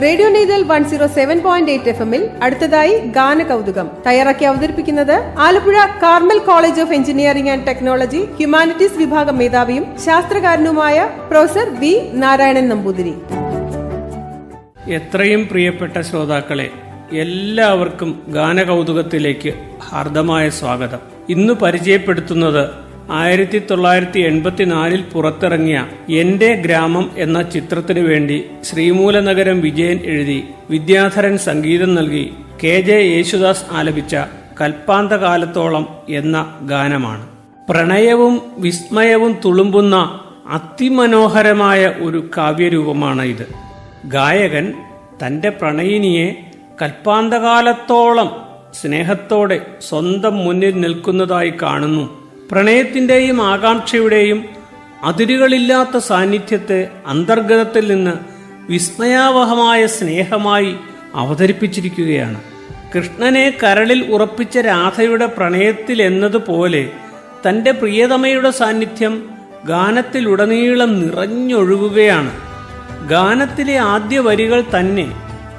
Radio Neythal one zero seven point eight F എമ്മിൽ അടുത്തതായി ഗാന കൗതുകം തയ്യാറാക്കി അവതരിപ്പിക്കുന്നത് Alappuzha Carmel college of engineering and technology humanities വിഭാഗം മേധാവിയും ശാസ്ത്രകാരനുമായ പ്രൊഫസർ വി നാരായണൻ നമ്പൂതിരി. എത്രയും പ്രിയപ്പെട്ട ശ്രോതാക്കളെ എല്ലാവർക്കും ഗാനകൗതുകത്തിലേക്ക് ഹാർദമായ സ്വാഗതം. ഇന്ന് പരിചയപ്പെടുത്തുന്നത് ആയിരത്തി തൊള്ളായിരത്തി എൺപത്തിനാലിൽ പുറത്തിറങ്ങിയ എന്റെ ഗ്രാമം എന്ന ചിത്രത്തിനു വേണ്ടി ശ്രീമൂലനഗരം വിജയൻ എഴുതി വിദ്യാധരൻ സംഗീതം നൽകി കെ ജെ യേശുദാസ് ആലപിച്ച കൽപ്പാന്തകാലത്തോളം എന്ന ഗാനമാണ്. പ്രണയവും വിസ്മയവും തുളുമ്പുന്ന അതിമനോഹരമായ ഒരു കാവ്യരൂപമാണ് ഇത്. ഗായകൻ തന്റെ പ്രണയിനിയെ കൽപ്പാന്തകാലത്തോളം സ്നേഹത്തോടെ സ്വന്തം മുന്നിൽ നിൽക്കുന്നതായി കാണുന്നു. പ്രണയത്തിന്റെയും ആകാംക്ഷയുടെയും അതിരുകളില്ലാത്ത സാന്നിധ്യത്തെ അന്തർഗതത്തിൽ നിന്ന് വിസ്മയാവഹമായ സ്നേഹമായി അവതരിപ്പിച്ചിരിക്കുകയാണ്. കൃഷ്ണനെ കരളിൽ ഉറപ്പിച്ച രാധയുടെ പ്രണയത്തിൽ എന്നതുപോലെ തന്റെ പ്രിയതമയുടെ സാന്നിധ്യം ഗാനത്തിലുടനീളം നിറഞ്ഞൊഴുകുകയാണ്. ഗാനത്തിലെ ആദ്യ വരികൾ തന്നെ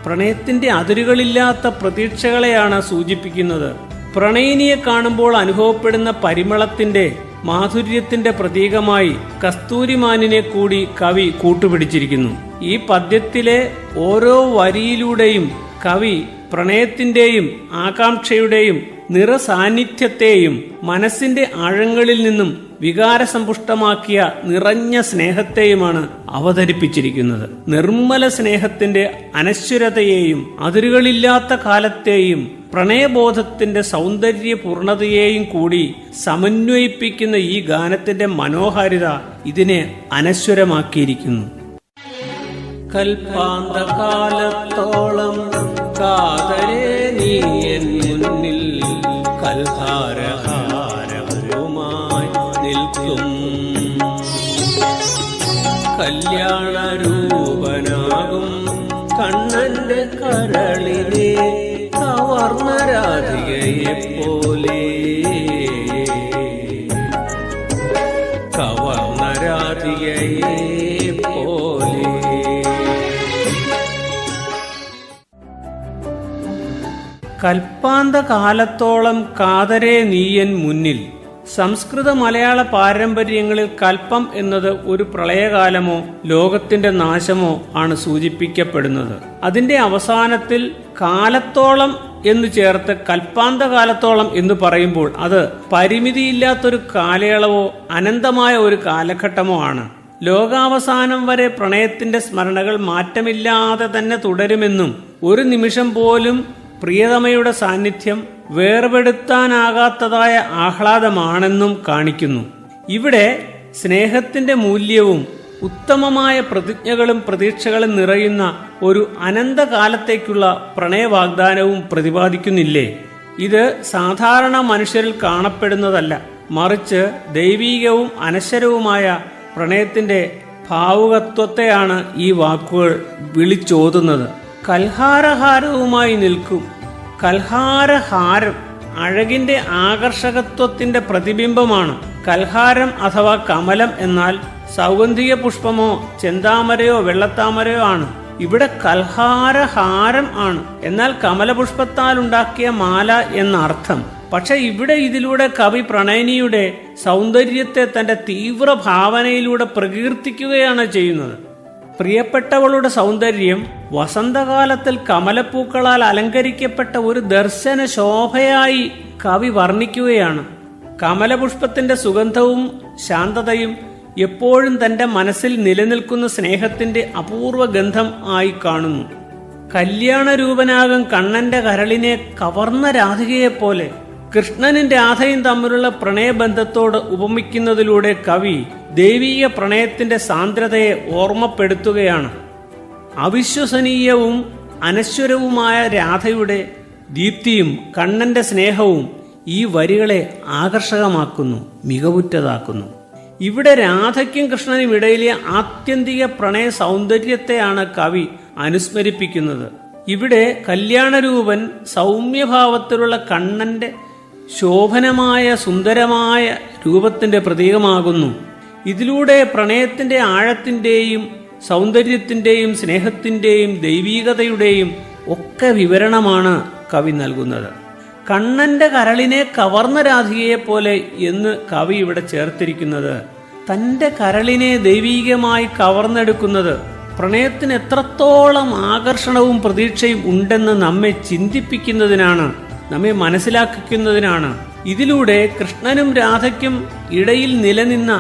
പ്രണയത്തിന്റെ അതിരുകളില്ലാത്ത പ്രതീക്ഷകളെയാണ് സൂചിപ്പിക്കുന്നത്. പ്രണയിനിയെ കാണുമ്പോൾ അനുഭവപ്പെടുന്ന പരിമളത്തിന്റെ മാധുര്യത്തിന്റെ പ്രതീകമായി കസ്തൂരിമാനിനെ കൂടി കവി കൂട്ടുപിടിച്ചിരിക്കുന്നു. ഈ പദ്യത്തിലെ ഓരോ വരിയിലൂടെയും കവി പ്രണയത്തിന്റെയും ആകാംക്ഷയുടെയും നിറസാന്നിധ്യത്തെയും മനസ്സിന്റെ ആഴങ്ങളിൽ നിന്നും വികാരസമ്പുഷ്ടമാക്കിയ നിറഞ്ഞ സ്നേഹത്തെയുമാണ് അവതരിപ്പിച്ചിരിക്കുന്നത്. നിർമ്മല സ്നേഹത്തിന്റെ അനശ്വരതയെയും അതിരുകളില്ലാത്ത കാലത്തെയും പ്രണയബോധത്തിന്റെ സൗന്ദര്യ പൂർണതയെയും കൂടി സമന്വയിപ്പിക്കുന്ന ഈ ഗാനത്തിന്റെ മനോഹാരിത ഇതിനെ അനശ്വരമാക്കിയിരിക്കുന്നു. കൽപ്പാന്തകാലത്തോളം കാതരേ നീ എൻ മുന്നിൽ നിൽക്കും. കല്യാണ കണ്ണന്റെ കരളിലെ കവർന്ന രാധികയെ പോലെ കവർന്ന രാധികയെ പോലെ കൽപ്പാന്ത കാലത്തോളം കാതരെ നീയൻ മുന്നിൽ സംസ്കൃത മലയാള പാരമ്പര്യങ്ങളിൽ കൽപ്പം എന്നത് ഒരു പ്രളയകാലമോ ലോകത്തിന്റെ നാശമോ ആണ് സൂചിപ്പിക്കപ്പെടുന്നത്. അതിന്റെ അവസാനത്തിൽ കാലത്തോളം എന്ന് ചേർത്ത് കൽപ്പാന്ത കാലത്തോളം എന്ന് പറയുമ്പോൾ അത് പരിമിതിയില്ലാത്തൊരു കാലയളവോ അനന്തമായ ഒരു കാലഘട്ടമോ ആണ്. ലോകാവസാനം വരെ പ്രണയത്തിന്റെ സ്മരണകൾ മാറ്റമില്ലാതെ തന്നെ തുടരുമെന്നും ഒരു നിമിഷം പോലും പ്രിയതമയുടെ സാന്നിധ്യം വേർപെടുത്താനാകാത്തതായ ആഹ്ലാദമാണെന്നും കാണിക്കുന്നു. ഇവിടെ സ്നേഹത്തിന്റെ മൂല്യവും ഉത്തമമായ പ്രതിജ്ഞകളും പ്രതീക്ഷകളും നിറയുന്ന ഒരു അനന്തകാലത്തേക്കുള്ള പ്രണയവാഗ്ദാനവും പ്രതിപാദിക്കുന്നില്ലേ? ഇത് സാധാരണ മനുഷ്യരിൽ കാണപ്പെടുന്നതല്ല. മറിച്ച് ദൈവീകവും അനശ്വരവുമായ പ്രണയത്തിന്റെ ഭാവുകത്വത്തെയാണ് ഈ വാക്കുകൾ വിളിച്ചോതുന്നത്. കൽഹാരഹാരവുമായി നിൽക്കും കൽഹാരഹാരം അഴകിന്റെ ആകർഷകത്വത്തിന്റെ പ്രതിബിംബമാണ്. കൽഹാരം അഥവാ കമലം എന്നാൽ സൗഗന്ധിക പുഷ്പമോ ചെന്താമരയോ വെള്ളത്താമരയോ ആണ്. ഇവിടെ കൽഹാരഹാരം ആണ്. എന്നാൽ കമലപുഷ്പത്താൽ ഉണ്ടാക്കിയ മാല എന്നർത്ഥം. പക്ഷെ ഇവിടെ ഇതിലൂടെ കവി പ്രണയിനിയുടെ സൗന്ദര്യത്തെ തന്റെ തീവ്ര ഭാവനയിലൂടെ പ്രകീർത്തിക്കുകയാണ് ചെയ്യുന്നത്. പ്രിയപ്പെട്ടവളുടെ സൗന്ദര്യം വസന്തകാലത്തിൽ കമലപ്പൂക്കളാൽ അലങ്കരിക്കപ്പെട്ട ഒരു ദർശന ശോഭയായി കവി വർണിക്കുകയാണ്. കമലപുഷ്പത്തിന്റെ സുഗന്ധവും ശാന്തതയും എപ്പോഴും തന്റെ മനസ്സിൽ നിലനിൽക്കുന്ന സ്നേഹത്തിന്റെ അപൂർവ ഗന്ധം ആയി കാണുന്നു. കല്യാണരൂപനാകും കണ്ണന്റെ കരളിനെ കവർന്ന രാധികയെപ്പോലെ കൃഷ്ണനും രാധയും തമ്മിലുള്ള പ്രണയബന്ധത്തോട് ഉപമിക്കുന്നതിലൂടെ കവി ദൈവീക പ്രണയത്തിന്റെ സാന്ദ്രതയെ ഓർമ്മപ്പെടുത്തുകയാണ്. അവിശ്വസനീയവും അനശ്വരവുമായ രാധയുടെ ദീപ്തിയും കണ്ണന്റെ സ്നേഹവും ഈ വരികളെ ആകർഷകമാക്കുന്നു മികവുറ്റതാക്കുന്നു. ഇവിടെ രാധയ്ക്കും കൃഷ്ണനും ഇടയിലെ ആത്യന്തിക പ്രണയ സൗന്ദര്യത്തെയാണ് കവി അനുസ്മരിപ്പിക്കുന്നത്. ഇവിടെ കല്യാണരൂപൻ സൗമ്യഭാവത്തിലുള്ള കണ്ണന്റെ ശോഭനമായ സുന്ദരമായ രൂപത്തിന്റെ പ്രതീകമാകുന്നു. ഇതിലൂടെ പ്രണയത്തിന്റെ ആഴത്തിന്റെയും സൗന്ദര്യത്തിന്റെയും സ്നേഹത്തിന്റെയും ദൈവീകതയുടെയും ഒക്കെ വിവരണമാണ് കവി നൽകുന്നത്. കണ്ണന്റെ കരളിനെ കവർന്ന രാധികയെ പോലെ എന്ന് കവി ഇവിടെ ചേർത്തിരിക്കുന്നത്. തന്റെ കരളിനെ ദൈവീകമായി കവർന്നെടുക്കുന്നത് പ്രണയത്തിന് എത്രത്തോളം ആകർഷണവും പ്രതീക്ഷയും ഉണ്ടെന്ന് നമ്മെ ചിന്തിപ്പിക്കുന്നതിനാണ്. നമ്മെ മനസ്സിലാക്കുന്നതിനാണ് ഇതിലൂടെ കൃഷ്ണനും രാധയ്ക്കും ഇടയിൽ നിലനിന്ന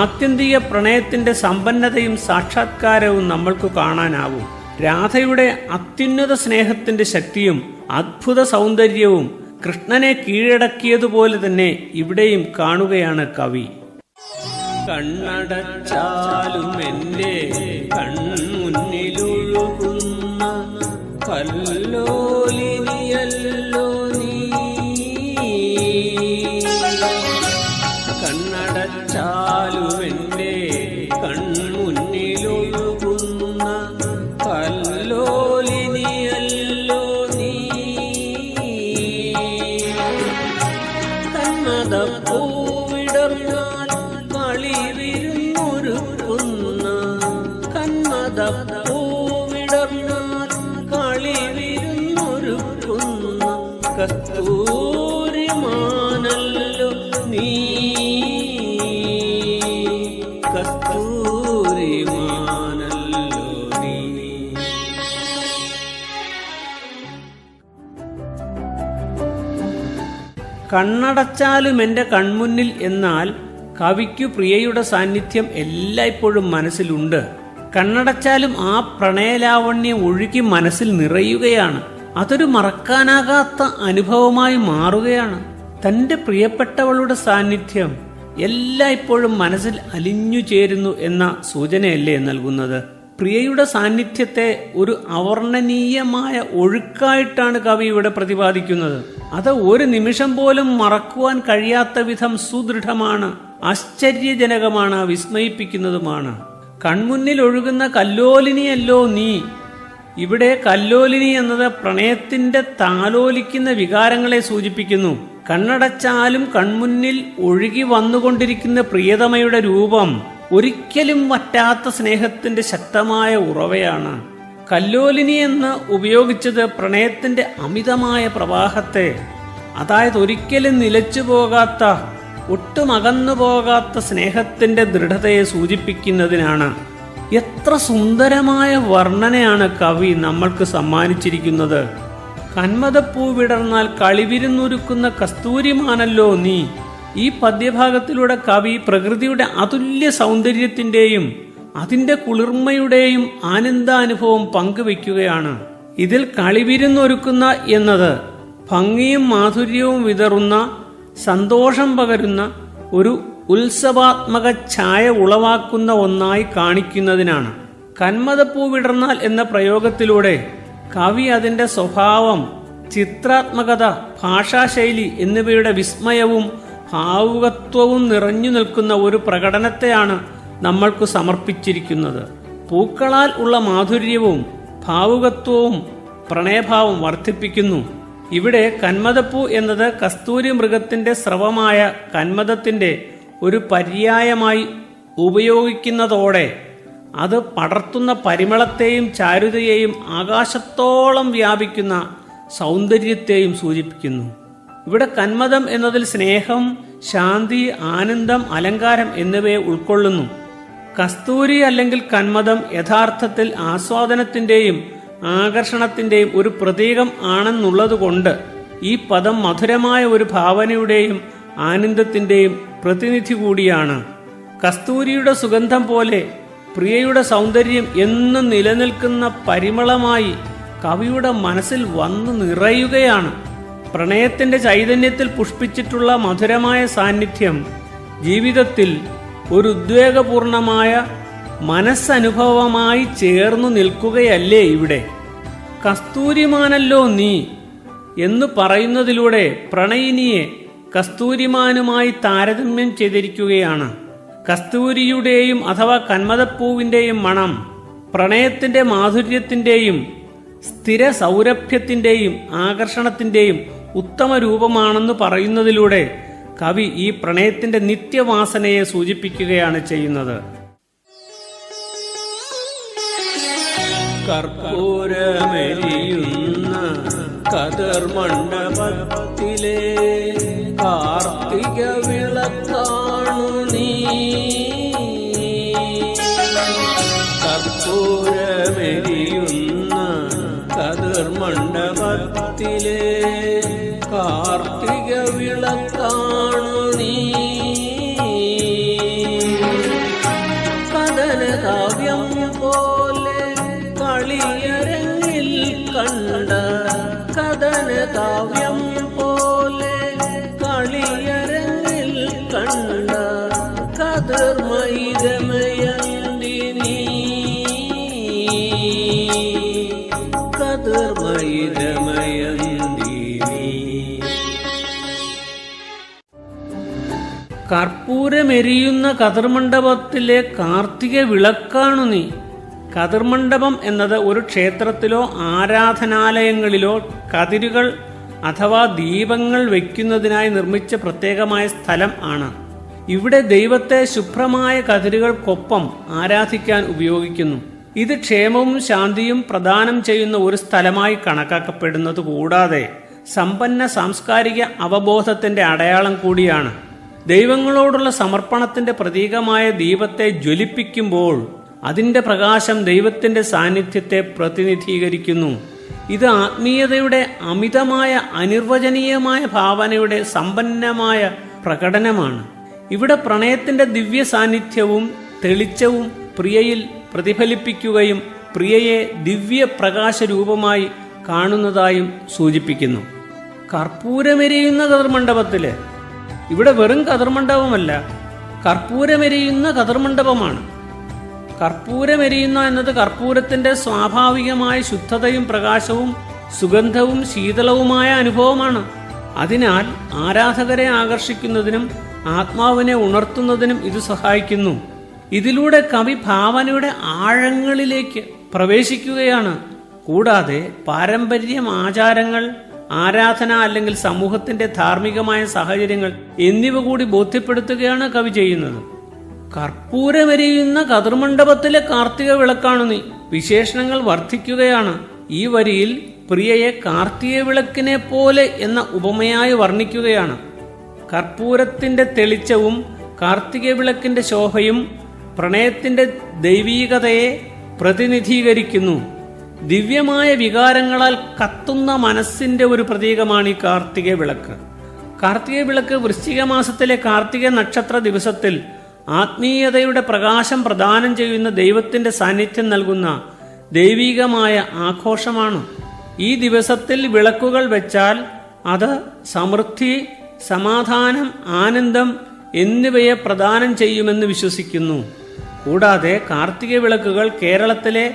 ആത്യന്തിക പ്രണയത്തിന്റെ സമ്പന്നതയും സാക്ഷാത്കാരവും നമ്മൾക്ക് കാണാനാവും. രാധയുടെ അത്യുന്നത സ്നേഹത്തിന്റെ ശക്തിയും അത്ഭുത സൗന്ദര്യവും കൃഷ്ണനെ കീഴടക്കിയതുപോലെ തന്നെ ഇവിടെയും കാണുകയാണ് കവി. കണ്ണടച്ചാലും എന്റെ കൺമുന്നിലൊഴുകുന്ന കണ്ണടച്ചാലും എന്റെ കൺമുന്നിൽ എന്നാൽ കവിക്കു പ്രിയയുടെ സാന്നിധ്യം എല്ലായ്പ്പോഴും മനസ്സിലുണ്ട്. കണ്ണടച്ചാലും ആ പ്രണയലാവണ്യം ഒഴുകി മനസ്സിൽ നിറയുകയാണ്. അതൊരു മറക്കാനാകാത്ത അനുഭവമായി മാറുകയാണ്. തന്റെ പ്രിയപ്പെട്ടവളുടെ സാന്നിധ്യം എല്ലായ്പ്പോഴും മനസ്സിൽ അലിഞ്ഞു ചേരുന്നു എന്ന സൂചനയല്ലേ നൽകുന്നത്? പ്രിയയുടെ സാന്നിധ്യത്തെ ഒരു അവർണനീയമായ ഒഴുക്കായിട്ടാണ് കവി ഇവിടെ പ്രതിപാദിക്കുന്നത്. അത് ഒരു നിമിഷം പോലും മറക്കുവാൻ കഴിയാത്ത വിധം സുദൃഢമാണ് ആശ്ചര്യജനകമാണ് വിസ്മയിപ്പിക്കുന്നതുമാണ്. കൺമുന്നിൽ ഒഴുകുന്ന കല്ലോലിനിയല്ലോ നീ. ഇവിടെ കല്ലോലിനി എന്നത് പ്രണയത്തിന്റെ താലോലിക്കുന്ന വികാരങ്ങളെ സൂചിപ്പിക്കുന്നു. കണ്ണടച്ചാലും കൺമുന്നിൽ ഒഴുകി വന്നുകൊണ്ടിരിക്കുന്ന പ്രിയതമയുടെ രൂപം. ഒരിക്കലും വറ്റാത്ത സ്നേഹത്തിന്റെ ശക്തമായ ഉറവയാണ് കല്ലോലിനി എന്ന് ഉപയോഗിച്ചത് പ്രണയത്തിന്റെ അമിതമായ പ്രവാഹത്തെ. അതായത് ഒരിക്കലും നിലച്ചു പോകാത്ത ഒട്ടും അകന്നു പോകാത്ത സ്നേഹത്തിന്റെ ദൃഢതയെ സൂചിപ്പിക്കുന്നതിനാണ്. എത്ര സുന്ദരമായ വർണനയാണ് കവി നമ്മൾക്ക് സമ്മാനിച്ചിരിക്കുന്നത്. കന്മതപ്പൂ വിടർന്നാൽ കളിവിരുന്നൊരുക്കുന്ന കസ്തൂരിമാനല്ലോ നീ. ഈ പദ്യഭാഗത്തിലൂടെ കവി പ്രകൃതിയുടെ അതുല്യ സൗന്ദര്യത്തിന്റെയും അതിന്റെ കുളിർമയുടെയും ആനന്ദാനുഭവം പങ്കുവെക്കുകയാണ് ഇതിൽ കളിവിരുന്നൊരുക്കുന്ന എന്നത് ഭംഗിയും മാധുര്യവും വിതറുന്ന സന്തോഷം പകരുന്ന ഒരു ഉത്സവാത്മക ഛായ ഉളവാക്കുന്ന ഒന്നായി കാണിക്കുന്നതിനാണ്. കന്മതപ്പൂ വിടർന്നാൽ എന്ന പ്രയോഗത്തിലൂടെ കവി അതിന്റെ സ്വഭാവം ചിത്രാത്മകത ഭാഷാശൈലി എന്നിവയുടെ വിസ്മയവും ഭാവുകത്വവും നിറഞ്ഞു നിൽക്കുന്ന ഒരു പ്രകടനത്തെയാണ് നമ്മൾക്ക് സമർപ്പിച്ചിരിക്കുന്നത്. പൂക്കളാൽ ഉള്ള മാധുര്യവും ഭാവുകത്വവും പ്രണയഭാവം വർദ്ധിപ്പിക്കുന്നു. ഇവിടെ കന്മദപ്പൂ എന്നത് കസ്തൂരി മൃഗത്തിന്റെ സ്രവമായ കന്മതത്തിന്റെ ഒരു പര്യായമായി ഉപയോഗിക്കുന്നതോടെ അത് പടർത്തുന്ന പരിമളത്തെയും ചാരുതയെയും ആകാശത്തോളം വ്യാപിക്കുന്ന സൗന്ദര്യത്തെയും സൂചിപ്പിക്കുന്നു. ഇവിടെ കന്മതം എന്നതിൽ സ്നേഹം ശാന്തി ആനന്ദം അലങ്കാരം എന്നിവയെ ഉൾക്കൊള്ളുന്നു. കസ്തൂരി അല്ലെങ്കിൽ കന്മതം യഥാർത്ഥത്തിൽ ആസ്വാദനത്തിന്റെയും ആകർഷണത്തിന്റെയും ഒരു പ്രതീകം ആണെന്നുള്ളതുകൊണ്ട് ഈ പദം മധുരമായ ഒരു ഭാവനയുടെയും ആനന്ദത്തിന്റെയും പ്രതിനിധി കൂടിയാണ്. കസ്തൂരിയുടെ സുഗന്ധം പോലെ പ്രിയയുടെ സൗന്ദര്യം എന്നും നിലനിൽക്കുന്ന പരിമളമായി കവിയുടെ മനസ്സിൽ വന്നു നിറയുകയാണ്. പ്രണയത്തിന്റെ ചൈതന്യത്തിൽ പുഷ്പിച്ചിട്ടുള്ള മധുരമായ സാന്നിധ്യം ജീവിതത്തിൽ ഒരു ഉദ്വേഗപൂർണമായ മനസ്സനുഭവമായി ചേർന്നു നിൽക്കുകയല്ലേ ഇവിടെ? കസ്തൂരിമാനല്ലോ നീ എന്ന് പറയുന്നതിലൂടെ പ്രണയിനിയെ കസ്തൂരിമാനുമായി താരതമ്യം ചെയ്തിരിക്കുകയാണ്. കസ്തൂരിയുടെയും അഥവാ കന്മതപ്പൂവിന്റെയും മണം പ്രണയത്തിന്റെ മാധുര്യത്തിന്റെയും സ്ഥിര സൗരഭ്യത്തിന്റെയും ആകർഷണത്തിന്റെയും ഉത്തമ രൂപമാണെന്ന് പറയുന്നതിലൂടെ കവി ഈ പ്രണയത്തിന്റെ നിത്യവാസനയെ സൂചിപ്പിക്കുകയാണ് ചെയ്യുന്നത്. കർപ്പൂരമെരിയുന്ന കതിർമണ്ഡപത്തിലെ കാർത്തിക വിളക്കാണു നീ. കർപ്പൂരമെരിയുന്ന കതിർമണ്ഡപത്തിലെ കാവ്യം പോലെ കളിയരങ്ങിൽ കണ്ട കതിർമൈരമയന്തി നീ കതിർമൈരമയന്തി നീ കർപ്പൂരമെരിയുന്ന കതിർമണ്ഡപത്തിലെ കാർത്തിക വിളക്കാണു നീ. കതിർമണ്ഡപം എന്നത് ഒരു ക്ഷേത്രത്തിലോ ആരാധനാലയങ്ങളിലോ കതിരുകൾ അഥവാ ദീപങ്ങൾ വയ്ക്കുന്നതിനായി നിർമ്മിച്ച പ്രത്യേകമായ സ്ഥലം ആണ്. ഇവിടെ ദൈവത്തെ ശുഭ്രമായ കതിരുകൾക്കൊപ്പം ആരാധിക്കാൻ ഉപയോഗിക്കുന്നു. ഇത് ക്ഷേമവും ശാന്തിയും പ്രദാനം ചെയ്യുന്ന ഒരു സ്ഥലമായി കണക്കാക്കപ്പെടുന്നത് കൂടാതെ സമ്പന്ന സാംസ്കാരിക അവബോധത്തിന്റെ അടയാളം കൂടിയാണ്. ദൈവങ്ങളോടുള്ള സമർപ്പണത്തിന്റെ പ്രതീകമായ ദീപത്തെ ജ്വലിപ്പിക്കുമ്പോൾ അതിന്റെ പ്രകാശം ദൈവത്തിന്റെ സാന്നിധ്യത്തെ പ്രതിനിധീകരിക്കുന്നു. ഇത് ആത്മീയതയുടെ അമിതമായ അനിർവചനീയമായ ഭാവനയുടെ സമ്പന്നമായ പ്രകടനമാണ്. ഇവിടെ പ്രണയത്തിന്റെ ദിവ്യ സാന്നിധ്യവും തെളിച്ചവും പ്രിയയിൽ പ്രതിഫലിപ്പിക്കുകയും പ്രിയയെ ദിവ്യ പ്രകാശ രൂപമായി കാണുന്നതായും സൂചിപ്പിക്കുന്നു. കർപ്പൂരമെരിയുന്ന കതിർമണ്ഡപത്തിൽ. ഇവിടെ വെറും കതിർമണ്ഡപമല്ല കർപ്പൂരമെരിയുന്ന കതിർമണ്ഡപമാണ്. കർപ്പൂരമെരിയുന്ന എന്നത് കർപ്പൂരത്തിന്റെ സ്വാഭാവികമായ ശുദ്ധതയും പ്രകാശവും സുഗന്ധവും ശീതളവുമായ അനുഭവമാണ്. അതിനാൽ ആരാധകരെ ആകർഷിക്കുന്നതിനും ആത്മാവിനെ ഉണർത്തുന്നതിനും ഇത് സഹായിക്കുന്നു. ഇതിലൂടെ കവി ഭാവനയുടെ ആഴങ്ങളിലേക്ക് പ്രവേശിക്കുകയാണ്. കൂടാതെ പാരമ്പര്യം ആചാരങ്ങൾ ആരാധന അല്ലെങ്കിൽ സമൂഹത്തിന്റെ ധാർമ്മികമായ സാഹചര്യങ്ങൾ എന്നിവ കൂടി ബോധ്യപ്പെടുത്തുകയാണ് കവി ചെയ്യുന്നത്. കർപ്പൂരമെരിയുന്ന കതിർമണ്ഡപത്തിലെ കാർത്തിക വിളക്കാണ് നീ. വിശേഷണങ്ങൾ വർദ്ധിക്കുകയാണ്. ഈ വരിയിൽ പ്രിയയെ കാർത്തിക വിളക്കിനെ പോലെ എന്ന ഉപമയായി വർണിക്കുകയാണ്. കർപ്പൂരത്തിന്റെ തെളിച്ചവും കാർത്തിക വിളക്കിന്റെ ശോഭയും പ്രണയത്തിന്റെ ദൈവീകതയെ പ്രതിനിധീകരിക്കുന്നു. ദിവ്യമായ വികാരങ്ങളാൽ കത്തുന്ന മനസ്സിന്റെ ഒരു പ്രതീകമാണ് ഈ കാർത്തിക വിളക്ക്. കാർത്തിക വിളക്ക് വൃശ്ചിക മാസത്തിലെ കാർത്തിക നക്ഷത്ര ദിവസത്തിൽ ആത്മീയതയുടെ പ്രകാശം പ്രദാനം ചെയ്യുന്ന ദൈവത്തിന്റെ സാന്നിധ്യം നൽകുന്ന ദൈവികമായ ആഘോഷമാണ്. ഈ ദിവസത്തിൽ വിളക്കുകൾ വെച്ചാൽ അത് സമൃദ്ധി സമാധാനം ആനന്ദം എന്നിവയെ പ്രദാനം ചെയ്യുമെന്ന് വിശ്വസിക്കുന്നു. കൂടാതെ കാർത്തിക വിളക്കുകൾ കേരളത്തിലെ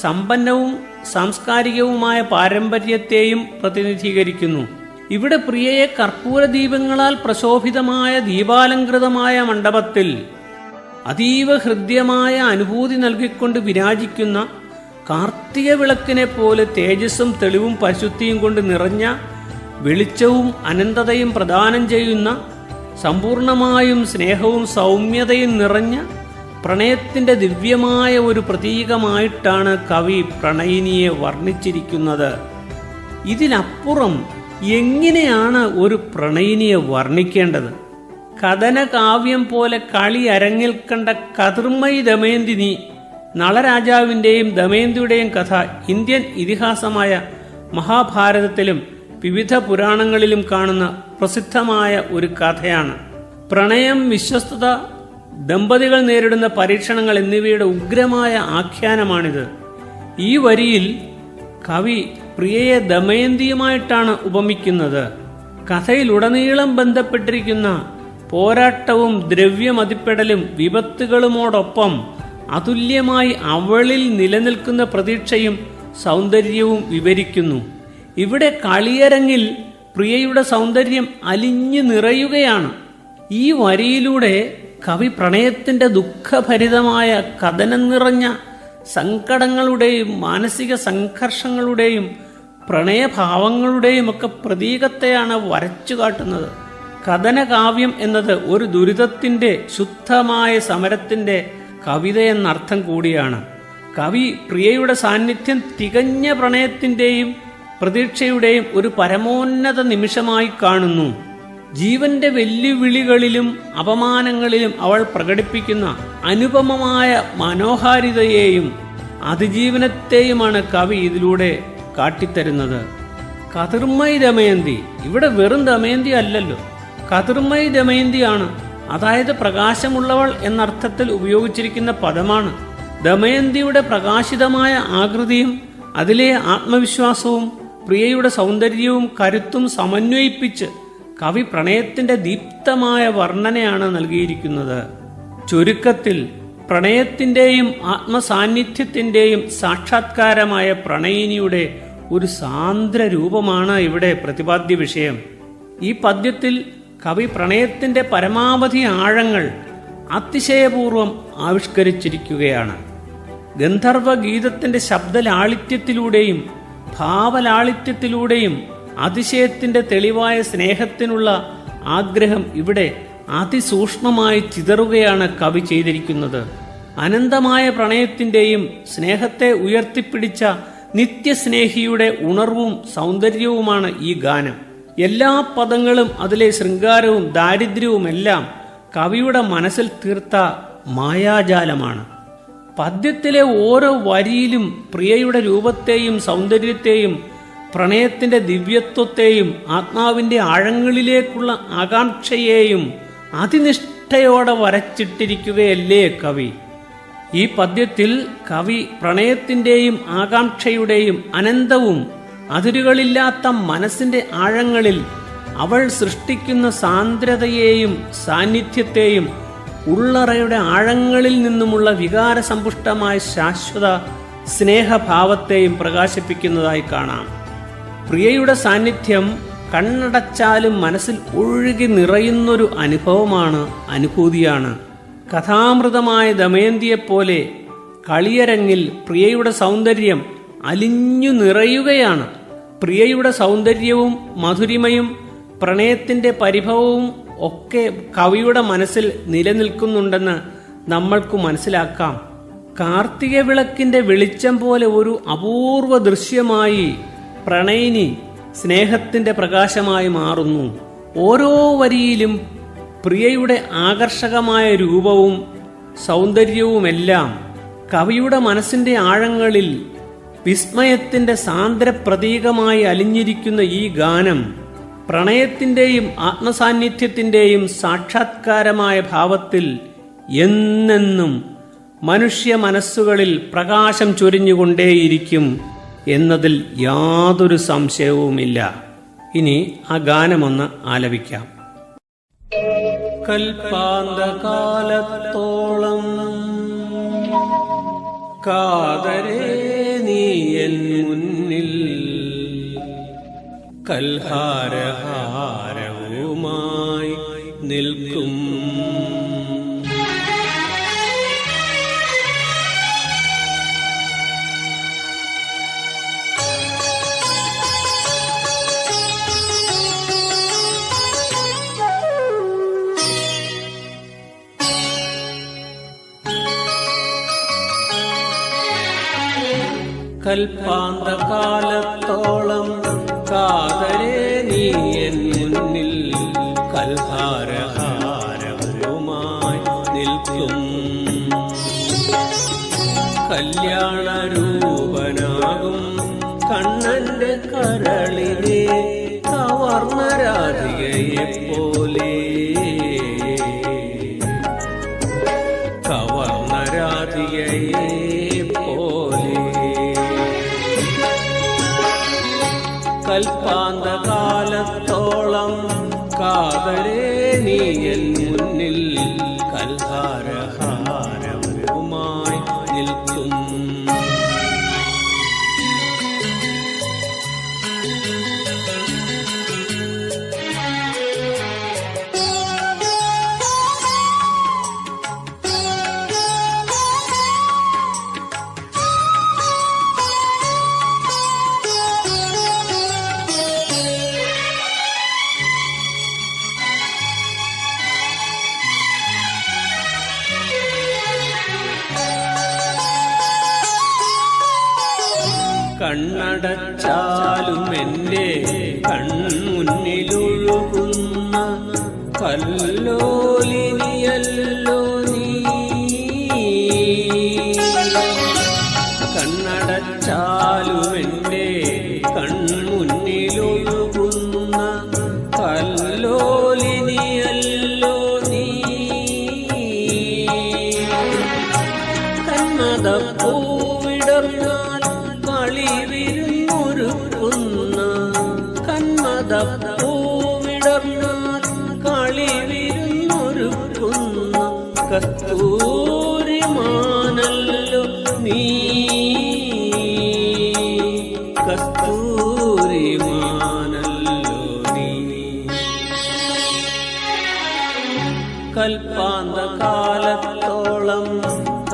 സമ്പന്നവും സാംസ്കാരികവുമായ പാരമ്പര്യത്തെയും പ്രതിനിധീകരിക്കുന്നു. ഇവിടെ പ്രിയയെ കർപ്പൂര ദീപങ്ങളാൽ പ്രശോഭിതമായ ദീപാലങ്കൃതമായ മണ്ഡപത്തിൽ അതീവ ഹൃദ്യമായ അനുഭൂതി നൽകിക്കൊണ്ട് വിരാജിക്കുന്ന കാർത്തിക വിളക്കിനെ പോലെ തേജസ്സും തെളിവും പരിശുദ്ധിയും കൊണ്ട് നിറഞ്ഞ വെളിച്ചവും അനന്തതയും പ്രദാനം ചെയ്യുന്ന സമ്പൂർണമായും സ്നേഹവും സൗമ്യതയും നിറഞ്ഞ പ്രണയത്തിന്റെ ദിവ്യമായ ഒരു പ്രതീകമായിട്ടാണ് കവി പ്രണയിനിയെ വർണിച്ചിരിക്കുന്നത്. ഇതിനപ്പുറം എങ്ങനെയാണ് ഒരു പ്രണയിനിയെ വർണിക്കേണ്ടത്? കഥന കാവ്യം പോലെ കളി അരങ്ങിൽ കണ്ട കതിർമയി ദമയന്തിനി നളരാജാവിന്റെയും ദമയന്തിയുടെയും കഥ ഇന്ത്യൻ ഇതിഹാസമായ മഹാഭാരതത്തിലും വിവിധ പുരാണങ്ങളിലും കാണുന്ന പ്രസിദ്ധമായ ഒരു കഥയാണ്. പ്രണയം വിശ്വസ്തത ദമ്പതികൾ നേരിടുന്ന പരീക്ഷണങ്ങൾ എന്നിവയുടെ ഉഗ്രമായ ആഖ്യാനമാണിത്. ഈ വരിയിൽ കവി പ്രിയയെ ദമയന്തിയുമായിട്ടാണ് ഉപമിക്കുന്നത്. കഥയിലുടനീളം ബന്ധപ്പെട്ടിരിക്കുന്ന പോരാട്ടവും ദ്രവ്യമതിപ്പെടലും വിപത്തുകളുമോടൊപ്പം അതുല്യമായി അവളിൽ നിലനിൽക്കുന്ന പ്രതീക്ഷയും സൗന്ദര്യവും വിവരിക്കുന്നു. ഇവിടെ കളിയരങ്ങിൽ പ്രിയയുടെ സൗന്ദര്യം അലിഞ്ഞു നിറയുകയാണ്. ഈ വരിയിലൂടെ കവി പ്രണയത്തിന്റെ ദുഃഖഭരിതമായ കഥനം നിറഞ്ഞ സങ്കടങ്ങളുടെയും മാനസിക സംഘർഷങ്ങളുടെയും പ്രണയഭാവങ്ങളുടെയും ഒക്കെ പ്രതീകത്തെയാണ് വരച്ചു കാട്ടുന്നത്. കഥനകാവ്യം എന്നത് ഒരു ദുരിതത്തിന്റെ ശുദ്ധമായ സമരത്തിന്റെ കവിത എന്നർത്ഥം കൂടിയാണ്. കവി പ്രിയയുടെ സാന്നിധ്യം തികഞ്ഞ പ്രണയത്തിന്റെയും പ്രതീക്ഷയുടെയും ഒരു പരമോന്നത നിമിഷമായി കാണുന്നു. ജീവന്റെ വെല്ലുവിളികളിലും അപമാനങ്ങളിലും അവൾ പ്രകടിപ്പിക്കുന്ന അനുപമമായ മനോഹാരിതയെയും അതിജീവനത്തെയുമാണ് കവി ഇതിലൂടെ കാട്ടിത്തരുന്നത്. കതിർമൈ ദമയന്തി ഇവിടെ വെറും ദമയന്തി അല്ലല്ലോ. കതിർമൈ ദമയന്തിയാണ് അതായത് പ്രകാശമുള്ളവൾ എന്നർത്ഥത്തിൽ ഉപയോഗിച്ചിരിക്കുന്ന പദമാണ്. ദമയന്തിയുടെ പ്രകാശിതമായ ആകൃതിയും അതിലെ ആത്മവിശ്വാസവും പ്രിയയുടെ സൗന്ദര്യവും കരുത്തും സമന്വയിപ്പിച്ച് കവി പ്രണയത്തിന്റെ ദീപ്തമായ വർണനയാണ് നൽകിയിരിക്കുന്നത്. ചുരുക്കത്തിൽ പ്രണയത്തിന്റെയും ആത്മസാന്നിധ്യത്തിന്റെയും സാക്ഷാത്കാരമായ പ്രണയിനിയുടെ ഒരു സാന്ദ്ര രൂപമാണ് ഇവിടെ പ്രതിപാദ്യ വിഷയം. ഈ പദ്യത്തിൽ കവി പ്രണയത്തിന്റെ പരമാവധി ആഴങ്ങൾ അതിശയപൂർവം ആവിഷ്കരിച്ചിരിക്കുകയാണ്. ഗന്ധർവ ഗീതത്തിന്റെ ശബ്ദലാളിത്യത്തിലൂടെയും ഭാവലാളിത്യത്തിലൂടെയും അതിശയത്തിന്റെ തെളിവായ സ്നേഹത്തിനുള്ള ആഗ്രഹം ഇവിടെ അതിസൂക്ഷ്മമായി ചിതറുകയാണ് കവി ചെയ്തിരിക്കുന്നത്. അനന്തമായ പ്രണയത്തിന്റെയും സ്നേഹത്തെ ഉയർത്തിപ്പിടിച്ച നിത്യസ്നേഹിയുടെ ഉണർവും സൗന്ദര്യവുമാണ് ഈ ഗാനം. എല്ലാ പദങ്ങളും അതിലെ ശൃംഗാരവും ദാരിദ്ര്യവുമെല്ലാം കവിയുടെ മനസ്സിൽ തീർത്ത മായാജാലമാണ്. പദ്യത്തിലെ ഓരോ വരിയിലും പ്രിയയുടെ രൂപത്തെയും സൗന്ദര്യത്തെയും പ്രണയത്തിന്റെ ദിവ്യത്വത്തെയും ആത്മാവിന്റെ ആഴങ്ങളിലേക്കുള്ള ആകാംക്ഷയെയും അതിനിഷ്ഠയോടെ വരച്ചിട്ടിരിക്കുകയല്ലേ കവി? ഈ പദ്യത്തിൽ കവി പ്രണയത്തിന്റെയും ആകാംക്ഷയുടെയും അനന്തവും അതിരുകളില്ലാത്ത മനസ്സിന്റെ ആഴങ്ങളിൽ അവൾ സൃഷ്ടിക്കുന്ന സാന്ദ്രതയെയും സാന്നിധ്യത്തെയും ഉള്ളറയുടെ ആഴങ്ങളിൽ നിന്നുമുള്ള വികാരസമ്പുഷ്ടമായ ശാശ്വത സ്നേഹഭാവത്തെയും പ്രകാശിപ്പിക്കുന്നതായി കാണാം. പ്രിയയുടെ സാന്നിധ്യം കണ്ണടച്ചാലും മനസ്സിൽ ഒഴുകി നിറയുന്നൊരു അനുഭവമാണ് അനുഭൂതിയാണ്. കഥാമൃതമായ ദമയന്തിയെപ്പോലെ കളിയരങ്ങിൽ പ്രിയയുടെ സൗന്ദര്യം അലിഞ്ഞു നിറയുകയാണ്. പ്രിയയുടെ സൗന്ദര്യവും മധുരിമയും പ്രണയത്തിന്റെ പരിഭവവും ഒക്കെ കവിയുടെ മനസ്സിൽ നിലനിൽക്കുന്നുണ്ടെന്ന് നമ്മൾക്ക് മനസ്സിലാക്കാം. കാർത്തിക വിളക്കിന്റെ വെളിച്ചം പോലെ ഒരു അപൂർവ ദൃശ്യമായി പ്രണയിനി സ്നേഹത്തിന്റെ പ്രകാശമായി മാറുന്നു. ഓരോ വരിയിലും പ്രിയയുടെ ആകർഷകമായ രൂപവും സൗന്ദര്യവുമെല്ലാം കവിയുടെ മനസ്സിന്റെ ആഴങ്ങളിൽ വിസ്മയത്തിന്റെ സാന്ദ്രപ്രതീകമായി അലിഞ്ഞിരിക്കുന്ന ഈ ഗാനം പ്രണയത്തിന്റെയും ആത്മസാന്നിധ്യത്തിന്റെയും സാക്ഷാത്കാരമായ ഭാവത്തിൽ എന്നെന്നും മനുഷ്യ മനസ്സുകളിൽ പ്രകാശം ചൊരിഞ്ഞുകൊണ്ടേയിരിക്കും. എന്നതിൽ യാതൊരു സംശയവുമില്ല. ഇനി ആ ഗാനമൊന്ന് ആലപിക്കാം. കൽപ്പാന്തകാലത്തോളം കാതരേ നീ എൻ മുന്നിൽ കൽഹാരഹാരവുമായി നിൽക്കും. കൽപ്പാന്തകാലത്തോളം കാതരേ നീ എൻ മുന്നിൽ കൽഹാരഹാരവുമായി നിൽക്കും. കല്യാണരൂപനാകും കണ്ണന്റെ കരളിലെ കവർന്ന കണ്ണടച്ചാലും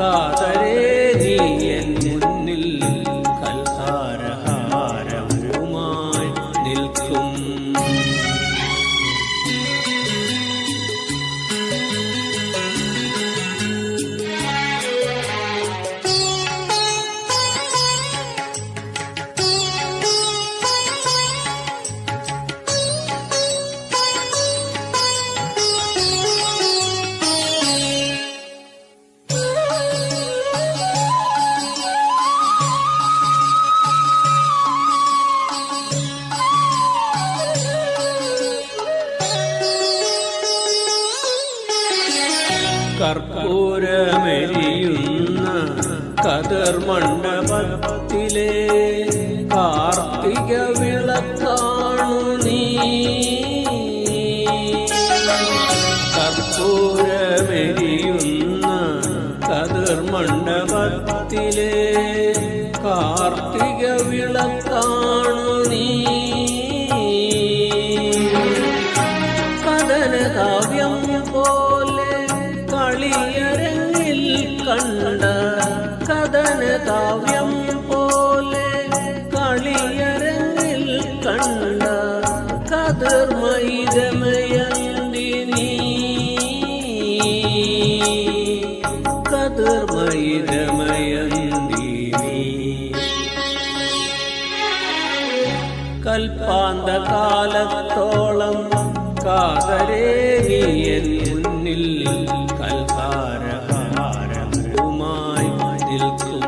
കാതരേ നീ കർപ്പൂരമെരിയുന്ന കതിർ മണ്ഡപത്തിലെ കാർത്തിക വിളക്കാണു നീ. കതിർമൈതമയന്തിനി കൽപ്പാന്തകാലത്തോളം കാതരേ നീ മുന്നിൽ കൽഹാരഹാരവുമായി നിൽക്കും.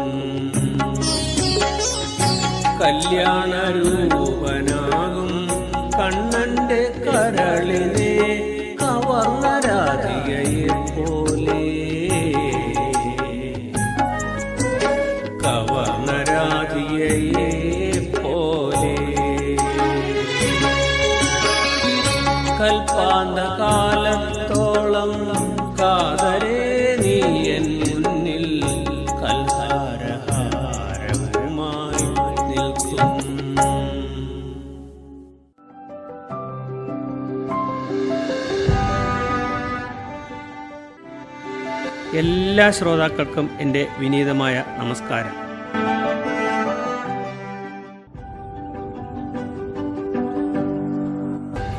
കല്യാണരൂപനാകും എല്ലാ ശ്രോതാക്കൾക്കും എന്റെ വിനീതമായ നമസ്കാരം.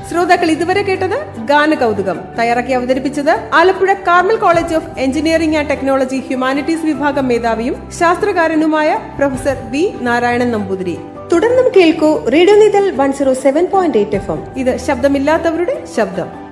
ശ്രോതാക്കൾ ഇതുവരെ കേട്ടത് ഗാനകൗതുകം. തയ്യാറാക്കി അവതരിപ്പിച്ചത് Alappuzha Carmel college of engineering and technology humanities വിഭാഗം മേധാവിയും ശാസ്ത്രകാരനുമായ പ്രൊഫസർ വി നാരായണൻ നമ്പൂതിരി. തുടർന്നും കേൾക്കൂ radio Neythal one zero seven point eight F M. ഇത് ശബ്ദമില്ലാത്തവരുടെ ശബ്ദം.